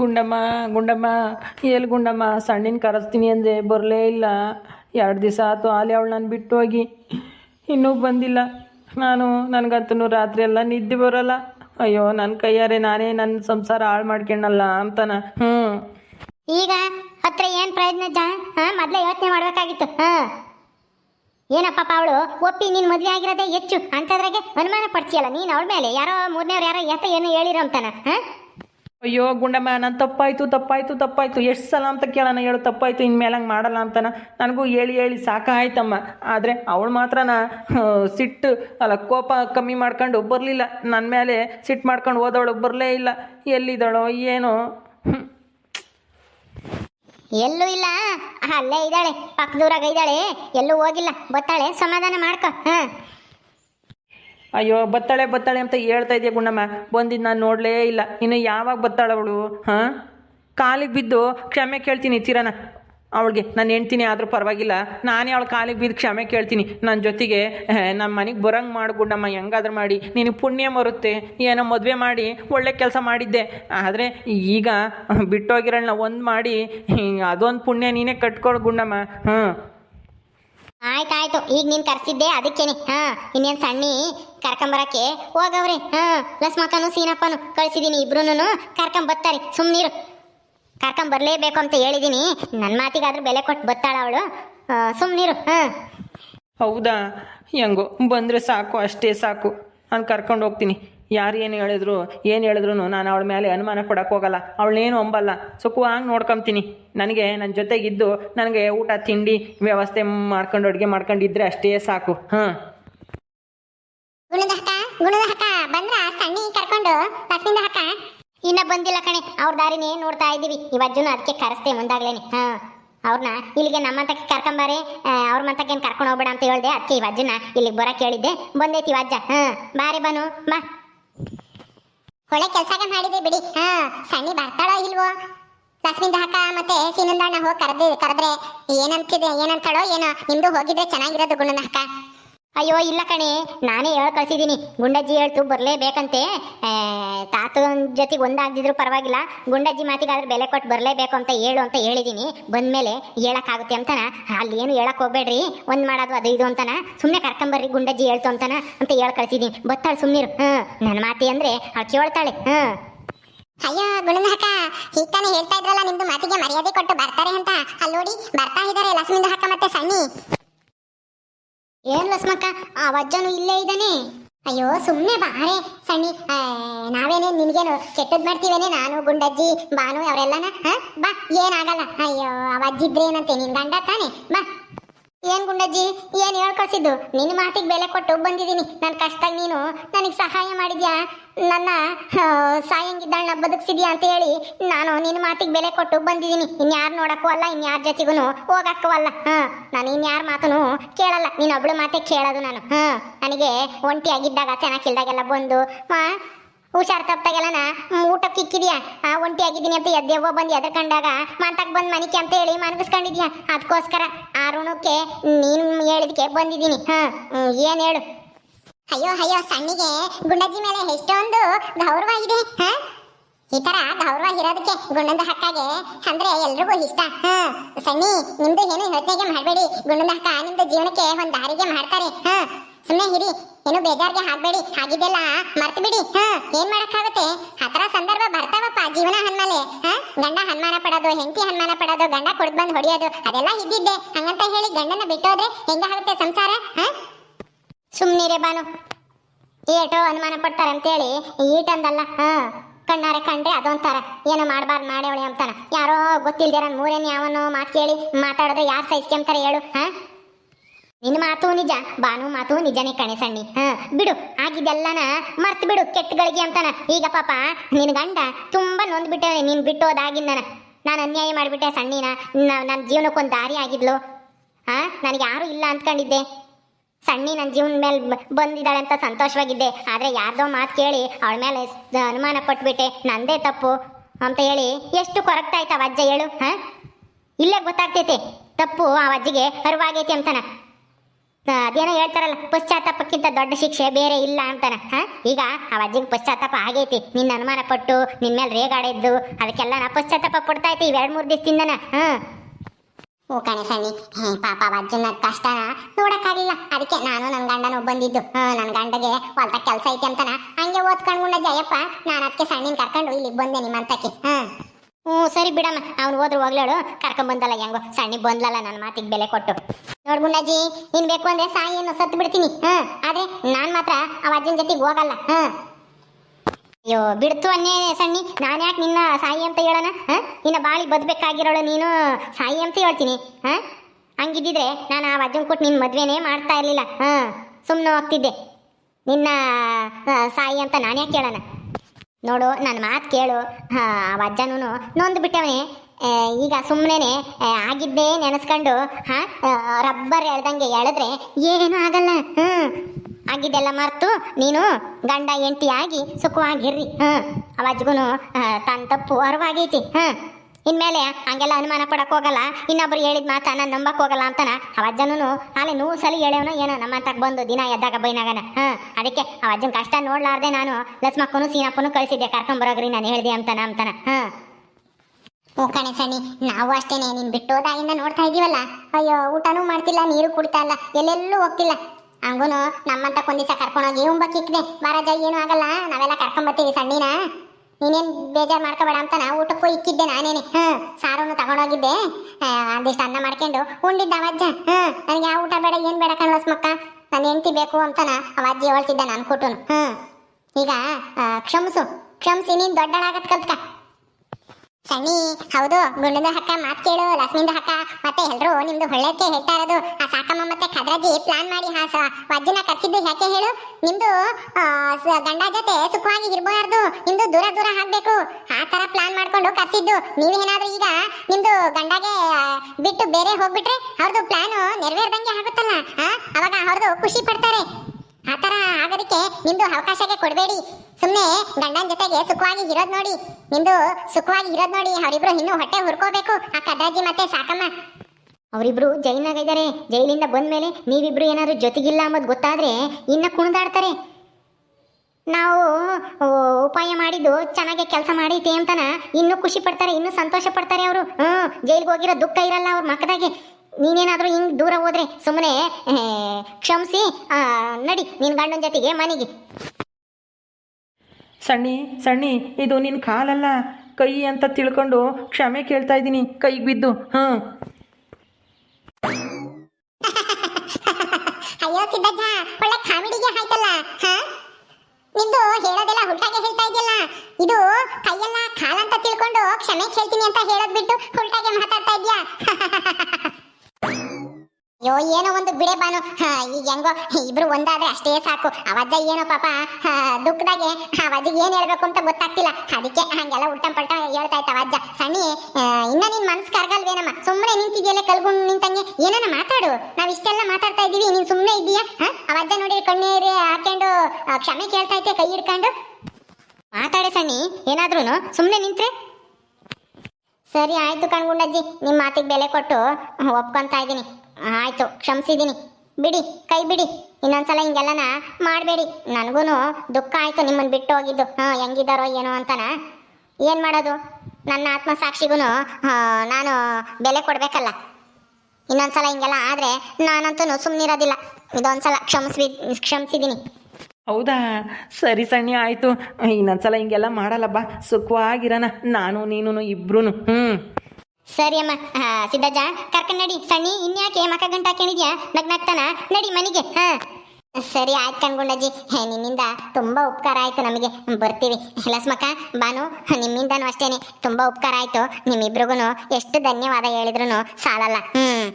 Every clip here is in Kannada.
ಗುಂಡಮ್ಮ ಗುಂಡಮ್ಮ ಎಲ್ಲಿ ಗುಂಡಮ್ಮ, ಸಣ್ಣಿನ ಕರೆಸ್ತೀನಿ ಅಂದರೆ ಬರಲೇ ಇಲ್ಲ. ಎರಡು ದಿವಸ ಆಯ್ತು ಆಲೆ ಅವಳು ನಾನು ಬಿಟ್ಟು ಹೋಗಿ. ಇನ್ನೂ ಬಂದಿಲ್ಲ. ನಾನು ನನಗಂತೂ ರಾತ್ರಿ ಎಲ್ಲ ನಿದ್ದೆ ಬರೋಲ್ಲ. ಅಯ್ಯೋ ನನ್ನ ಕೈಯಾರೆ ನಾನೇ ನನ್ನ ಸಂಸಾರ ಹಾಳು ಮಾಡ್ಕೊಂಡಲ್ಲ ಅಂತನ. ಹ್ಞೂ ಈಗ ಹತ್ರ ಏನು ಪ್ರಯತ್ನ ಜಾ? ಹಾಂ, ಮೊದಲೇ ಯೋಚನೆ ಮಾಡಬೇಕಾಗಿತ್ತು. ಹಾಂ. ಏನಪ್ಪಾ ಅವಳು ಒಪ್ಪಿ ನೀನು ಮದುವೆ ಆಗಿರೋದೇ ಹೆಚ್ಚು. ಅಂತದ್ರಾಗೆ ಅನುಮಾನ ಪಡ್ತೀಯಲ್ಲ, ನೀನು ಅವಳ ಮೇಲೆ. ಯಾರೋ ಮೂರನೇವ್ರು ಯಾರೋ ಎತ್ತ ಏನು ಹೇಳಿರೋ ಅಂತಾನ. ಹಾ? ಅಯ್ಯೋ ಗುಂಡಮ್ಮ, ನಾನು ತಪ್ಪಾಯ್ತು ತಪ್ಪಾಯ್ತು ತಪ್ಪಾಯ್ತು. ಎಷ್ಟು ಸಲ ಅಂತ ಕೇಳೋಣ ಹೇಳು, ತಪ್ಪಾಯ್ತು, ಇನ್ಮೇಲೆ ಹಂಗೆ ಮಾಡಲ್ಲ ಅಂತನ. ನನಗೂ ಹೇಳಿ ಹೇಳಿ ಸಾಕಾಯ್ತಮ್ಮ. ಆದರೆ ಅವಳು ಮಾತ್ರ ಸಿಟ್ಟು, ಅಲ್ಲ, ಕೋಪ ಕಮ್ಮಿ ಮಾಡ್ಕೊಂಡು ಬರಲಿಲ್ಲ ನನ್ನ ಮೇಲೆ ಸಿಟ್ಟು ಮಾಡ್ಕೊಂಡು ಹೋದವಳು ಬರಲೇ ಇಲ್ಲ. ಎಲ್ಲಿದ್ದಾಳೋ ಏನೋ. ಎಲ್ಲೂ ಇಲ್ಲ. ಅಲ್ಲೇ ಇದ್ದಾಳೆ, ಪಕ್ಕದೂರಾಗ ಇದ್ದಾಳೆ. ಎಲ್ಲೂ ಹೋಗಿಲ್ಲ. ಗೊತ್ತಾಳೆ ಸಮಾಧಾನ ಮಾಡ್ಕೊ. ಹಾ ಅಯ್ಯೋ, ಬತ್ತಾಳೆ ಬತ್ತಾಳೆ ಅಂತ ಹೇಳ್ತಾ ಇದೆಯಾ ಗುಂಡಮ್ಮ ಬಂದಿದ್ದು ನಾನು ನೋಡಲೇ ಇಲ್ಲ. ಇನ್ನು ಯಾವಾಗ ಬತ್ತಾಳವಳು ಹಾಂ? ಕಾಲಿಗೆ ಬಿದ್ದು ಕ್ಷಮೆ ಕೇಳ್ತೀನಿ ಚಿರನ ಅವಳಿಗೆ, ನಾನು ಹೆಣ್ತೀನಿ ಆದರೂ ಪರವಾಗಿಲ್ಲ. ನಾನೇ ಅವಳು ಕಾಲಿಗೆ ಬಿದ್ದು ಕ್ಷಮೆ ಕೇಳ್ತೀನಿ. ನನ್ನ ಜೊತೆಗೆ ನಮ್ಮ ಮನೆಗೆ ಬರೋಂಗೆ ಮಾಡು ಗುಂಡಮ್ಮ ಹೆಂಗಾದ್ರೂ ಮಾಡಿ. ನಿನಗೆ ಪುಣ್ಯ ಬರುತ್ತೆ ಏನೋ ಮದುವೆ ಮಾಡಿ, ಒಳ್ಳೆ ಕೆಲಸ ಮಾಡಿದ್ದೆ. ಆದರೆ ಈಗ ಬಿಟ್ಟೋಗಿರೋಣ ಒಂದು ಮಾಡಿ ಅದೊಂದು ಪುಣ್ಯ ನೀನೇ ಕಟ್ಕೊಡು ಗುಂಡಮ್ಮ ಹ್ಞೂ ಆಯ್ತಾಯ್ತು, ಈಗ ನೀನ್ ಕರ್ಸಿದ್ದೆ ಅದಕ್ಕೇನೆ ಹಾ, ಇನ್ನೇನ್ ಸಣ್ಣಿ ಕರ್ಕೊಂಬರಕ್ಕೆ ಹೋಗವ್ರೆ. ಹಾ ಲಸ್ಮಕ್ಕನು ಸೀನಪ್ಪನು ಕಳ್ಸಿದೀನಿ ಇಬ್ರುನು ಕರ್ಕೊಂಡ್ ಬರ್ತಾರೆ ಸುಮ್ನಿರು ಕರ್ಕೊಂಡ್ ಬರ್ಲೇಬೇಕು ಅಂತ ಹೇಳಿದೀನಿ ನನ್ನ ಮಾತಿಗಾದ್ರೂ ಬೆಲೆ ಕೊಟ್ಟು ಬತ್ತಾಳ ಅವಳು. ಸುಮ್ನಿರು ಹಾ. ಹೌದಾ? ಹೆಂಗೋ, ಬಂದ್ರೆ ಸಾಕು, ಅಷ್ಟೇ ಸಾಕು. ನಾನು ಕರ್ಕೊಂಡು ಹೋಗ್ತೀನಿ. ಯಾರು ಏನು ಹೇಳಿದ್ರು ಏನು ಹೇಳಿದ್ರು ನಾನು ಅವಳ ಮೇಲೆ ಅನುಮಾನ ಕೊಡಕ್ಕೆ ಹೋಗಲ್ಲ. ಅವಳನ್ನೇನು ಅಂಬಲ್ಲ. ಸುಖವಾಗಿ ನೋಡ್ಕೊಂತೀನಿ ನನಗೆ ನನ್ನ ಜೊತೆಗಿದ್ದು ನನಗೆ ಊಟ, ತಿಂಡಿ ವ್ಯವಸ್ಥೆ ಮಾಡ್ಕೊಂಡು ಅಡುಗೆ ಮಾಡ್ಕೊಂಡಿದ್ರೆ ಅಷ್ಟೇ ಸಾಕು. ಹಾಂ. ಇನ್ನ ಬಂದಿಲ್ಲ ಕಣೆ. ಅವ್ರ ದಾರಿನೇ ನೋಡ್ತಾ ಇದ್ದೀವಿ. ಇವಜ್ಜುನು ಅದಕ್ಕೆ ಕರೆಸ್ತೆ ಮುಂದಾಗ್ಲೇನೆ. ಹಾ. ಅವ್ರನ್ನ ಇಲ್ಲಿಗೆ ನಮ್ಮಂತಕ್ಕೆ ಕರ್ಕೊಂಬಾರೆ. ಅವ್ರ ಮಂತಕ್ಕೆ ಕರ್ಕೊಂಡು ಹೋಗ್ಬೇಡ ಅಂತ ಹೇಳ್ದೆ. ಅದಕ್ಕೆ ಇವಜ್ಜನ ಇಲ್ಲಿಗೆ ಬರಕ್ಕೆ ಹೇಳಿದ್ದೆ. ಬಂದೈತಿ ಇವಜ್ಜ ಹಾ. ಬಾರಿ ಬನು. ಬಾ. ಒಳ್ಳೆ ಕೆಲಸ ಮಾಡಿದೆ ಬಿಡಿ. ಹಾ, ಸಣ್ಣಿ ಬರ್ತಾಳೋ ಇಲ್ವೋ? ಲಕ್ಷ್ಮಿಂದ ಹಾಕ ಮತ್ತೆ ಸೀನಂದಣ್ಣ ಹೋಗಿ ಕರೆದು ಕರೆದ್ರೆ ಏನಂತಿದೆ, ಏನಂತಾಳೋ ಏನೋ? ನಿಮ್ದು ಹೋಗಿದ್ರೆ ಚೆನ್ನಾಗಿರೋದು ಗುಣನ ಹಕ್ಕ ಅಯ್ಯೋ, ಇಲ್ಲ ಕಣೆ. ನಾನೇ ಹೇಳ ಕಳ್ಸಿದ್ದೀನಿ. ಗುಂಡಜ್ಜಿ ಹೇಳ್ತು ಬರಲೇಬೇಕಂತೆ. ತಾತನ ಜೊತೆಗೆ ಒಂದಾಗ್ದಿದ್ರು ಪರವಾಗಿಲ್ಲ. ಗುಂಡಜ್ಜಿ ಮಾತಿಗಾದ್ರೆ ಬೆಲೆ ಕೊಟ್ಟು ಬರಲೇಬೇಕು ಅಂತ ಹೇಳು ಅಂತ ಹೇಳಿದ್ದೀನಿ ಬಂದ್ಮೇಲೆ ಹೇಳೋಕ್ಕಾಗುತ್ತೆ ಅಂತನ. ಅಲ್ಲಿ ಏನು ಹೇಳಕ್ಕೆ ಹೋಗ್ಬೇಡ್ರಿ. ಒಂದ್ ಮಾಡೋದು ಅದು ಇದು ಅಂತನ. ಸುಮ್ಮನೆ ಕರ್ಕೊಂಬರ್ರಿ, ಗುಂಡಜ್ಜಿ ಹೇಳ್ತು ಅಂತನ ಅಂತ ಹೇಳಿ ಕಳ್ಸಿದ್ದೀನಿ ಬತ್ತಾಳು ಸುಮ್ಮನಿರು ಹ್ಞೂ ನನ್ನ ಮಾತಿ ಅಂದ್ರೆ ಅವಳು ಕೇಳ್ತಾಳೆ. ಹ್ಞೂ ಅಯ್ಯೋ ಗುಣದಹಕ ಈಗ ತಾನೇ ಹೇಳ್ತಾ ಇದ್ರಲ್ಲ, ನಿಮ್ದು ಮಾತಿಗೆ ಮರ್ಯಾದೆ ಕೊಟ್ಟು ಬರ್ತಾರೆ ಅಂತ. ಅಲ್ಲೋಡಿ, ಬರ್ತಾ ಇದ್ದಾರೆ ಲಕ್ಷ್ಮಿಂದ ಹಾಕ ಮತ್ತೆ ಸಣ್ಣಿ ಏನ್ ಲಸ್ಮಕ್ಕ? ಆ ವಜ್ಜನು ಇಲ್ಲೇ ಇದ್ದಾನೆ. ಅಯ್ಯೋ ಸುಮ್ಮನೆ ಬಾರೆ, ಸಣ್ಣಿ. ನಾವೇನೇ ನಿನ್ಗೇನು ಕೆಟ್ಟದ್ ಮಾಡ್ತೀವೇನೆ? ನಾನು, ಗುಂಡಜ್ಜಿ ಬಾನು ಅವರೆಲ್ಲನ? ಬಾ, ಏನಾಗಲ್ಲ. ಅಯ್ಯೋ ಅವ ಅಜ್ಜಿದ್ರೆ ಏನಂತೆ? ನಿನ್ ಗಂಡ ತಾನೆ. ಬಾ. ಏನ್ ಗುಂಡಜ್ಜಿ? ಏನ್ ಹೇಳ್ಕೊಳ್ಸಿದ್ದು ನಿನ್ನ ಮಾತಿಗೆ ಬೆಲೆ ಕೊಟ್ಟು ಬಂದಿದ್ದೀನಿ. ನನ್ನ ಕಷ್ಟದಾಗ ನೀನು ನನಗೆ ಸಹಾಯ ಮಾಡಿದ್ಯಾ? ನನ್ನ ಸಾಯಂಗಿದ್ದಾಳನ್ನ ಬದುಕ್ಸಿದ್ಯಾ ಅಂತ ಹೇಳಿ ನಾನು ನಿನ್ನ ಮಾತಿಗೆ ಬೆಲೆ ಕೊಟ್ಟು ಬಂದಿದ್ದೀನಿ. ಇನ್ಯಾರು ನೋಡಕ್ಕೂ ಅಲ್ಲ, ಇನ್ಯಾರ ಜೊತೆಗೂ ಹೋಗಕ್ಕೂ ಅಲ್ಲ. ಹಾಂ, ನಾನು ಇನ್ಯಾರ ಮಾತನು ಕೇಳಲ್ಲ. ನೀನು ಒಬ್ಳು ಮಾತೇ ಕೇಳೋದು ನಾನು. ಹಾಂ, ನನಗೆ ಒಂಟಿಯಾಗಿದ್ದಾಗ ಚೆನ್ನಾಗಿಲ್ದಾಗೆಲ್ಲ ಬಂದು, ಮಾ ಹುಷಾರ್ ತಪ್ಪಾಗೆಲ್ಲನ ಊಟಕ್ಕೆ ಇಕ್ಕಿದ್ಯಾ? ಒಂಟಿ ಆಗಿದ್ದೀನಿ ಅಂತ ಎದ್ದೆವ್ವ ಬಂದು ಎದ್ರಕಂಡಾಗ ಮಾತಾಕ್ ಬಂದ್ ಮನಿಕೆ ಅಂತ ಹೇಳಿ ಮನಗಿಸ್ಕೊಂಡಿದ್ಯಾ? ಅದಕ್ಕೋಸ್ಕರ ಆ ಋಣಕ್ಕೆ ನೀನು ಹೇಳಿದ್ಕೆ ಬಂದಿದ್ದೀನಿ. ಹಾ ಏನ್ ಹೇಳು? ಅಯ್ಯೋ ಅಯ್ಯೋ, ಸಣ್ಣಿಗೆ ಗುಂಡಜಿ ಮೇಲೆ ಎಷ್ಟೊಂದು ಗೌರವ ಇದೆ, ಹಾ? ಈ ತರ ಗೌರವ ಇರೋದಕ್ಕೆ ಗುಂಡದ ಹಕ್ಕಾಗೆ ಅಂದ್ರೆ ಎಲ್ರಿಗೂ ಇಷ್ಟ, ಹಾ? ಸಣ್ಣಿ, ನಿಮ್ದು ಏನು ಯೋಚನೆಗೆ ಮಾಡಬೇಡಿ. ಗುಂಡದ ಹಕ್ಕ ನಿಮ್ದು ಜೀವನಕ್ಕೆ ಒಂದ್ ದಾರಿಗೆ ಮಾಡ್ತಾರೆ, ಹಾ? ಸುಮ್ಮನೆ ಹಿರಿ ಏನು ಬೇಜಾರ್ಗೆ ಹಾಕ್ಬೇಡಿ. ಹಾಗಿದ್ದೆಲ್ಲ ಮರ್ತು ಬಿಡಿ ಹಾ, ಏನ್ ಮಾಡಕ್ಕಾಗುತ್ತೆ? ಆತರ ಸಂದರ್ಭ ಬರ್ತಾವಪ್ಪ, ಜೀವನ ಹನ್ಮಲೆ. ಹಾ, ಗಂಡ ಹನ್ಮಾನ ಪಡೋದು, ಹೆಂಡತಿ ಹನ್ಮಾನ ಪಡೋದು, ಗಂಡ ಕೊಡ್ ಬಂದು ಹೊಡಿಯೋದು, ಅದೆಲ್ಲ ಇದ್ದಿದ್ದೆ ಹಂಗಂತ ಹೇಳಿ ಗಂಡನ ಬಿಟ್ಟೋದ್ರೆ ಹೆಂಗಾಗುತ್ತೆ ಸಂಸಾರ? ಹಾ? ಸುಮ್ನಿರೆ ಬಾನು. ಏಟೋ ಅನುಮಾನ ಪಡ್ತಾರೆ ಅಂತೇಳಿ. ಈಟಂದಲ್ಲ ಹಾ, ಕಣ್ಣಾರೆ ಕಂಡ್ರೆ ಅದೊಂಥರ ಏನೋ ಮಾಡಬಾರ್ದು, ಮಾಡೇವಳಿ ಅಂತಾನ. ಯಾರೋ ಗೊತ್ತಿಲ್ದಿರ ಮೂರೇನು ಯಾವನೋ ಮಾತು ಕೇಳಿ ಮಾತಾಡಿದ್ರೆ ಯಾರು ಸಹಿಸ್ಕೊಂತಾರೆ ಹೇಳು. ಹಾ? ನಿನ್ನ ಮಾತು ನಿಜ, ಬಾನು ಮಾತು ನಿಜನೇ ಕಣೆ ಸಣ್ಣಿ. ಹಾ, ಬಿಡು ಆಗಿದ್ದೆಲ್ಲನ ಮರ್ತು ಬಿಡು, ಕೆಟ್ಟಗಳಿಗೆ ಅಂತಾನ. ಈಗ ಪಾಪ ನಿನ್ನ ಗಂಡ ತುಂಬಾ ನೊಂದ್ಬಿಟ್ಟೆ ನೀನ್ ಬಿಟ್ಟೋದಾಗಿಂದನ ನಾನು. ಅನ್ಯಾಯ ಮಾಡಿಬಿಟ್ಟೆ ಸಣ್ಣಿನ. ನನ್ನ ಜೀವನಕ್ಕೊಂದು ದಾರಿ ಆಗಿದ್ಲು. ಹಾ, ನನಗೆ ಯಾರು ಇಲ್ಲ ಅಂದ್ಕೊಂಡಿದ್ದೆ. ಸಣ್ಣಿ ನನ್ನ ಜೀವನ ಮೇಲೆ ಬಂದಿದ್ದಾಳೆ ಅಂತ ಸಂತೋಷವಾಗಿದ್ದೆ. ಆದರೆ ಯಾರ್ದೋ ಮಾತು ಕೇಳಿ ಅವಳ ಮೇಲೆ ಅನುಮಾನ ಪಟ್ಬಿಟ್ಟೆ. ನಂದೇ ತಪ್ಪು ಅಂತ ಹೇಳಿ ಎಷ್ಟು ಕೊರಗ್ತಾಯ್ತ ಆ ಅಜ್ಜ ಹೇಳು, ಹಾಂ? ಇಲ್ಲೇ ಗೊತ್ತಾಗ್ತೈತೆ. ತಪ್ಪು ಆ ಅಜ್ಜಿಗೆ ಅರಿವಾಗೈತೆ ಅಂತಾನ. ಅದೇನೋ ಹೇಳ್ತಾರಲ್ಲ ಪಶ್ಚಾತ್ತಾಪಕ್ಕಿಂತ ದೊಡ್ಡ ಶಿಕ್ಷೆ ಬೇರೆ ಇಲ್ಲ ಅಂತಾನೆ. ಹಾ ಈಗ ಆ ಅಜ್ಜಿಗೆ ಪಶ್ಚಾತ್ತಾಪ ಆಗೈತಿ. ನಿನ್ನ ಅನುಮಾನ ಪಟ್ಟು ನಿನ್ ಮೇಲೆ ರೇಗಾಡಿದ್ದು ಅದಕ್ಕೆಲ್ಲ ನಾ ಪಶ್ಚಾತ್ತಾಪ ಪಡ್ತಾ ಐತಿ ಇವೆರಡು ಮೂರು ದಿವಸದಿಂದನ. ಹಾ. ಓ ಕಣೆ ಸಣ್ಣಿ ಹೇ ಪಾಪ ಅಜ್ಜನ ಕಷ್ಟನ ನೋಡಕ್ಕಾಗಿಲ್ಲ ಅದಕ್ಕೆ ನಾನು ನನ್ನ ಗಂಡನ ಬಂದಿದ್ದು. ಹಾ ನನ್ನ ಗಂಡಗೆ ಹೊಲ್ತ ಕೆಲಸ ಐತಿ ಅಂತಾನ. ಹಂಗೆ ಓದ್ಕೊಂಡ್ಗುಂಡ ಜಯಪ್ಪ ನಾನು ಅದಕ್ಕೆ ಸಣ್ಣಿನ ಕರ್ಕೊಂಡು ಇಲ್ಲಿಗೆ ಬಂದೆ ನಿಮ್ಮ ಅಂತಕ್ಕೆ ಹಾ. ಹ್ಞೂ ಸರಿ ಬಿಡಮ್ಮ. ಅವ್ನು ಹೋದ್ರೆ ಹೋಗ್ಲಾಡು. ಕರ್ಕೊಂಡ್ ಬಂದಲ್ಲ ಹೆಂಗೋ. ಸಣ್ಣಿ ಬಂದ್ಲಲ್ಲ ನನ್ನ ಮಾತಿಗೆ ಬೆಲೆ ಕೊಟ್ಟು. ನೋಡ್ ಮುನ್ನಾಜಿ, ನೀನ್ ಬೇಕು ಅಂದ್ರೆ ಸಾಯಿಯನ್ನು ಸತ್ತು ಬಿಡ್ತೀನಿ. ಹಾ, ಆದ್ರೆ ನಾನ್ ಮಾತ್ರ ಅವ ಅಜ್ಜನ ಜೊತೆಗೆ ಹೋಗಲ್ಲ. ಹಾ. ಅಯ್ಯೋ, ಬಿಡ್ತು ಅನ್ನೇ ಸಣ್ಣಿ. ನಾನು ಯಾಕೆ ನಿನ್ನ ಸಾಯಿ ಅಂತ ಹೇಳೋಣ? ನಿನ್ನ ಬಾಳಿ ಬದ್ಬೇಕಾಗಿರೋಳು ನೀನು ಸಾಯಿ ಅಂತ ಹೇಳ್ತೀನಿ. ಹಾ? ಹಂಗಿದ್ದಿದ್ರೆ ನಾನು ಆ ಅಜ್ಜನ್ ಕೊಟ್ಟು ನಿನ್ನ ಮದ್ವೆನೇ ಮಾಡ್ತಾ ಇರ್ಲಿಲ್ಲ. ಹಾ ಸುಮ್ಮನೆ ಹೋಗ್ತಿದ್ದೆ. ನಿನ್ನ ಸಾಯಿ ಅಂತ ನಾನು ಯಾಕೆ ಹೇಳೋಣ? ನೋಡು ನನ್ನ ಮಾತು ಕೇಳು. ಹಾ ಆ ಅಜ್ಜನೂ ನೊಂದು ಬಿಟ್ಟವನೇ ಈಗ ಸುಮ್ಮನೆ ಆಗಿದ್ದೆ ನೆನೆಸ್ಕೊಂಡು, ಹಾ ರಬ್ಬರ್ ಎಳ್ದಂಗೆ ಎಳೆದ್ರೆ ಏನು ಆಗಲ್ಲ, ಹ್ಞೂ. ಆಗಿದ್ದೆಲ್ಲ ಮರ್ತು, ನೀನು ಗಂಡ ಆಗಿ ಸುಖವಾಗಿರ್ರಿ ಹ್ಮ್ ಅವಜ್ಗೂ ತನ್ನ ತಪ್ಪು ಅರಿವಾಗೈತಿ, ಹ್ಞೂ. ಇನ್ಮೇಲೆ ಹಂಗೆಲ್ಲ ಅನುಮಾನ ಪಡಕ್ ಹೋಗಲ್ಲ, ಇನ್ನೊಬ್ರು ಹೇಳಿದ ಮಾತ ನಾನು ನಂಬಕ್ ಹೋಗಲ್ಲ ಅಂತನ ಅವಜ್ಜನೂ ಅಲ್ಲಿ ನೂರು ಸಲ ಹೇಳೇವನು ಏನೋ ನಮ್ಮ ಬಂದು ದಿನ ಎದ್ದಾಗ ಬೈನಾಗನ ಹಾಂ ಅದಕ್ಕೆ ಅವಜ್ಜನ ಕಷ್ಟ ನೋಡ್ಲಾರ್ದೆ ನಾನು ಲಸ್ಮಕ್ಕನು ಸೀನಪ್ಪನು ಕಳಿಸಿದ್ದೆ, ಕರ್ಕೊಂಬರೋಗ್ರಿ, ನಾನು ಹೇಳಿದೆ ಅಂತಾನ, ಅಂತನ ಹಾ ಓ ಕಣೆ ಸಣ್ಣಿ ನಾವು ಅಷ್ಟೇನೆ ಬಿಟ್ಟು ಹೋದಾಗಿಂದ ನೋಡ್ತಾ ಇದೀವಲ್ಲ? ಅಯ್ಯೋ, ಊಟನೂ ಮಾಡ್ತಿಲ್ಲ, ನೀರು ಕುಡ್ತಾ ಇಲ್ಲ, ಎಲ್ಲೆಲ್ಲೂ ಹೋಗ್ತಿಲ್ಲ. ಹಂಗೂನು ನಮ್ಮಂತ ಕೊಂದಿಸ ಕರ್ಕೊಂಡೋಗಿ ಉಂಬಕ್ಕಿಕ್ದೆ ಮಹಾರಾಜ, ಏನೂ ಆಗಲ್ಲ, ನಾವೆಲ್ಲ ಕರ್ಕೊಂಬರ್ತೀವಿ ಸಣ್ಣಿನ. ನೀನೇನ್ ಬೇಜಾರ್ ಮಾಡ್ಕೋಬೇಡ ಅಂತ ನಾವು ಊಟಕ್ಕೂ ಇಕ್ಕಿದ್ದೆ ನಾನೇನೆ. ಹ್ಞೂ ಸಾರನ್ನು ತಗೊಂಡೋಗಿದ್ದೆ. ಒಂದಿಷ್ಟು ಅನ್ನ ಮಾಡ್ಕೊಂಡು ಉಂಡಿದ್ದ ಅವಜ್ಜ ಹ್ಮ್ ನನಗೆ ಯಾವ ಊಟ ಬೇಡ, ಏನ್ ಬೇಡ ಕಣ್ವಸ್ ಮಕ್ಕ ನಾನು ಬೇಕು ಅಂತಾನ ಅವಜ್ಜಿ ಹೇಳ್ತಿದ್ದೆ ನಾನು ಕೊಟ್ಟನು ಹ್ಞೂ, ಈಗ ಕ್ಷಮಿಸು, ಕ್ಷಮ್ಸು ನೀನು ನೀನ್ ದೊಡ್ಡಳಾಗತ್ ಕಲ್ತ್ಕ. ಸಣ್ಣಿ ಹೌದು ಗುಂಡದ ಹಕ್ಕ ಮಾತ್ ಕೇಳು, ಲಕ್ಷ್ಮಿಂದ ಹಕ್ಕ. ಮತ್ತೆ ಎಲ್ರು ನಿಮ್ದು ಹೊಳ್ಳಕ್ಕೆ ಹೇಳ್ತಾ ಇರೋದು. ಆ ಸಾಕಮ್ಮ ಮತ್ತೆ ಖದ್ರಾಜಿ ಪ್ಲಾನ್ ಮಾಡಿ ಹಾಸ ವಜ್ಜನ ಕರ್ಸಿದ್ದು ಯಾಕೆ ಹೇಳು? ನಿಮ್ದು ಗಂಡ ಜೊತೆ ಸುಖವಾಗಿ ಇರಬಾರ್ದು ನಿಮ್ದು ದೂರ ದೂರ ಹಾಕ್ಬೇಕು ಆ ತರ ಪ್ಲಾನ್ ಮಾಡ್ಕೊಂಡು ಕರ್ಸಿದ್ದು. ನೀವೇನಾದ್ರೂ ಈಗ ನಿಮ್ದು ಗಂಡಗೆ ಬಿಟ್ಟು ಬೇರೆ ಹೋಗ್ಬಿಟ್ರೆ ಅವ್ರದ್ದು ಪ್ಲಾನ್ ನೆರವೇರ್ದಂಗೆ ಆಗುತ್ತಲ್ಲ? ಅವಾಗ ಅವ್ರದ್ದು ಖುಷಿ ಪಡ್ತಾರೆ. ಆ ಥರ ಆಗೋದಕ್ಕೆ ನಿಮ್ದು ಅವಕಾಶಕ್ಕೆ ಕೊಡಬೇಡಿ. ಸುಮ್ಮನೆ ಗಂಡನ ಜೊತೆಗೆ ಸುಖವಾಗಿ ಇರೋದ್ ನೋಡಿ. ನಿಮ್ದು ಸುಖವಾಗಿ ಇರೋದ್ ನೋಡಿ. ಅವರಿಬ್ರು ಇನ್ನೂ ಹೊಟ್ಟೆ ಹುರ್ಕೋಬೇಕು. ಆ ಕದಾಜಿ ಮತ್ತೆ ಸಾಕಮ್ಮ. ಅವರಿಬ್ರು ಜೈಲ್ನಾಗ ಇದ್ದಾರೆ ಜೈಲಿಂದ ಬಂದ ಮೇಲೆ ನೀವಿಬ್ರು ಏನಾದ್ರು ಜೊತೆಗಿಲ್ಲ ಅನ್ನೋದು ಗೊತ್ತಾದ್ರೆ ಇನ್ನ ಕುಣಿದಾಡ್ತಾರೆ. ನಾವು ಉಪಾಯ ಮಾಡಿದ್ದು ಚೆನ್ನಾಗಿ ಕೆಲಸ ಮಾಡೈತೆ ಅಂತನ ಇನ್ನೂ ಖುಷಿ ಪಡ್ತಾರೆ, ಇನ್ನೂ ಸಂತೋಷ ಪಡ್ತಾರೆ ಅವರು. ಹ್ಞೂ ಜೈಲಿಗೆ ಹೋಗಿರೋ ದುಃಖ ಇರಲ್ಲ ಅವ್ರ ಮಕ್ಕದಾಗೆ. ನೀನೇನಾದ್ರೂ ಹಿಂಗೆ ದೂರ ಹೋದ್ರೆ ಸುಮ್ಮನೆ ಕ್ಷಮಿಸಿ ನಡಿ ನಿನ್ನ ಗಂಡನ ಜೊತೆಗೆ ಮನೆಗೆ. ಸಣ್ಣಿ ಸಣ್ಣಿ ಇದು ನಿನ್ನ ಕಾಲಲ್ಲ. ಕೈ ಅಂತ ತಿಳ್ಕೊಂಡು ಕ್ಷಮೆ ಕೇಳ್ತಾ ಇದ್ದೀನಿ ಕೈಗೆ ಬಿದ್ದು ಹಾಂ. ಅಯ್ಯೋ ಸಿದ್ದಜ್ಜ ಒಳ್ಳೆ ಕಾಮಿಡಿಗೆ ಆಯ್ತಲ್ಲ ಹಾ? ನಿಂದು ಹೇಳೋದೆಲ್ಲ ಹುಲ್ಟಾಗೆ ಹೇಳ್ತಾ ಇದೆಯಲ್ಲ. ಇದು ಕೈಯೆಲ್ಲ ಕಾಲಂತ ತಿಳ್ಕೊಂಡು ಕ್ಷಮೆ ಕೇಳ್ತೀನಿ ಅಂತ ಹೇಳೋದ್ ಬಿಟ್ಟು ಹುಲ್ಟಾಗೆ ಮಾತಾಡ್ತಾ ಇದ್ಯಾ? ಅಯ್ಯೋ, ಏನೋ ಒಂದು ಬಿಡೆ ಬಾನು. ಈಗ ಹೆಂಗೋ ಇಬ್ರು ಒಂದಾದ್ರೆ ಅಷ್ಟೇ ಸಾಕು. ಅವಜ್ಜ ಏನೋ ಪಾಪ ದುಃಖದಾಗೆ ಅವಜ್ಜಿಗೆ ಏನ್ ಹೇಳ್ಬೇಕು ಅಂತ ಗೊತ್ತಾಗ್ತಿಲ್ಲ. ಅದಕ್ಕೆ ಹಂಗೆಲ್ಲ ಉಲ್ಟಂ ಪಲ್ಟ ಹೇಳ್ತಾ ಇತ್ತ ಅವಜ್ಜ. ಸಣ್ಣಿ ಇನ್ನ ನಿನ್ ಮನ್ಸ್ ಕರ್ಗಲ್ವೇನಮ್ಮ? ಸುಮ್ಮನೆ ನಿಂತಿದ್ಯಲ್ಲ ಕಲ್ಗೊಂಡು ನಿಂತಂಗೆ? ಏನನ್ನ ಮಾತಾಡು? ನಾವ್ ಇಷ್ಟೆಲ್ಲ ಮಾತಾಡ್ತಾ ಇದೀವಿ ನೀನ್ ಸುಮ್ಮನೆ ಇದೀಯಾ? ಅವಜ್ಜ ನೋಡಿ ಕಣ್ಣೇರಿ ಹಾಕೊಂಡು ಕ್ಷಮೆ ಕೇಳ್ತಾ ಇದ್ದೆ ಕೈ ಹಿಡ್ಕೊಂಡು? ಮಾತಾಡೆ ಸಣ್ಣಿ ಏನಾದ್ರೂ ಸುಮ್ಮನೆ ನಿಂತ್ರೆ? ಸರಿ, ಆಯ್ತು ಕಣ್ಗುಂಡಜ್ಜಿ. ನಿಮ್ಮ ಮಾತಿಗೆ ಬೆಲೆ ಕೊಟ್ಟು ಒಪ್ಕೊಂತ ಇದ್ದೀನಿ. ಆಯ್ತು ಕ್ಷಮಿಸಿದ್ದೀನಿ ಬಿಡಿ, ಕೈ ಬಿಡಿ. ಇನ್ನೊಂದ್ಸಲ ಹಿಂಗೆಲ್ಲನ ಮಾಡಬೇಡಿ. ನನಗೂ ದುಃಖ ಆಯ್ತು ನಿಮ್ಮನ್ನು ಬಿಟ್ಟು ಹೋಗಿದ್ದು ಹಾಂ ಹೆಂಗಿದ್ದಾರೋ ಏನೋ ಅಂತನ. ಏನು ಮಾಡೋದು? ನನ್ನ ಆತ್ಮಸಾಕ್ಷಿಗೂ ನಾನು ಬೆಲೆ ಕೊಡಬೇಕಲ್ಲ. ಇನ್ನೊಂದ್ಸಲ ಹಿಂಗೆಲ್ಲ ಆದರೆ ನಾನಂತೂ ಸುಮ್ಮನಿರೋದಿಲ್ಲ ಇದೊಂದ್ಸಲ ಕ್ಷಮಿಸಿ ಕ್ಷಮಿಸಿದ್ದೀನಿ ಹೌದಾ? ಸರಿ ಸಣ್ಣ, ಆಯಿತು. ಇನ್ನೊಂದ್ಸಲ ಹಿಂಗೆಲ್ಲ ಮಾಡಲ್ಲಪ್ಪ. ಸುಖವಾಗಿರೋಣ ನಾನು ನೀನು ಇಬ್ರು ಹ್ಞೂ ಸರಿ ಅಮ್ಮ. ಹಾ ಸಿದ್ದಜ್ಜ, ಕರ್ಕೊಂಡು ನಡಿ. ಸಣ್ಣಿ, ಇನ್ಯಾಕೆ ಮಕ ಗಂಟ ಹಾಕೊಂಡಿದ್ಯಾ ನಗ್ನಾಗ್ತಾನ? ನಡಿ ಮನೆಗೆ. ಹಾ. ಸರಿ ಆಯ್ತು ಕಣ್ಗುಂಡಜ್ಜಿ. ನಿನ್ನಿಂದ ತುಂಬಾ ಉಪಕಾರ ಆಯ್ತು ನಮಗೆ. ಬರ್ತೀವಿ. ಲಸ್ಮಕ್ಕ ಬಾನು, ನಿಮ್ಮಿಂದನೂ ಅಷ್ಟೇನೆ. ತುಂಬಾ ಉಪಕಾರ ಆಯ್ತು. ನಿಮ್ಮಿಬ್ರಿಗೂ ಎಷ್ಟು ಧನ್ಯವಾದ ಹೇಳಿದ್ರು ಸಾಲಲ್ಲ. ಹ್ಮ್.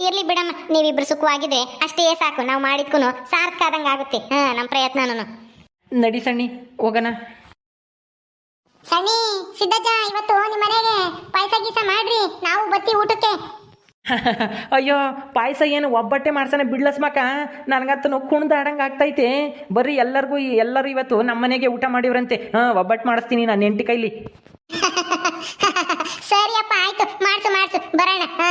ಇರ್ಲಿ ಬಿಡಮ್ಮ. ನೀವಿಬ್ರು ಸುಖವಾಗಿದ್ರೆ ಅಷ್ಟೇ ಸಾಕು. ನಾವು ಮಾಡಿದ್ಕೂ ಸಾರ್ಥಕ ಆದಂಗೆ ಆಗುತ್ತೆ ಹಾ ನಮ್ಮ ಪ್ರಯತ್ನನೂ ನಡಿ ಸಣ್ಣಿ, ಹೋಗೋಣ. ಸಣ್ಣಿ ಸಿದ್ದಜ್ಜ ಇವತ್ತು ನಿಮ್ಮ ಮನೆಗೆ ಪಾಯಸ ಗೀಸ ಮಾಡ್ರಿ ನಾವು ಬತ್ತಿ ಊಟಕ್ಕೆ. ಅಯ್ಯೋ ಪಾಯಸ ಏನು ಒಬ್ಬಟ್ಟೆ ಮಾಡ್ಸನೆ ಬಿಡ್ಲಸ್ಮಕ? ನನಗಂತೂ ಕುಣ್ದಾಡಂಗೆ ಆಗ್ತೈತೆ. ಬರೀ ಎಲ್ಲರಿಗೂ ಎಲ್ಲರೂ ಇವತ್ತು ನಮ್ಮ ಮನೆಗೆ ಊಟ ಮಾಡಿವ್ರಂತೆ. ಹಾಂ ಒಬ್ಬಟ್ಟು ಮಾಡಿಸ್ತೀನಿ ನಾನು ಎಂಟಿ ಕೈಲಿ. ಸರಿಯಪ್ಪ ಆಯ್ತು. ಮಾಡ್ಸು ಮಾಡ್ಸು. ಬರೋಣ ಹಾ.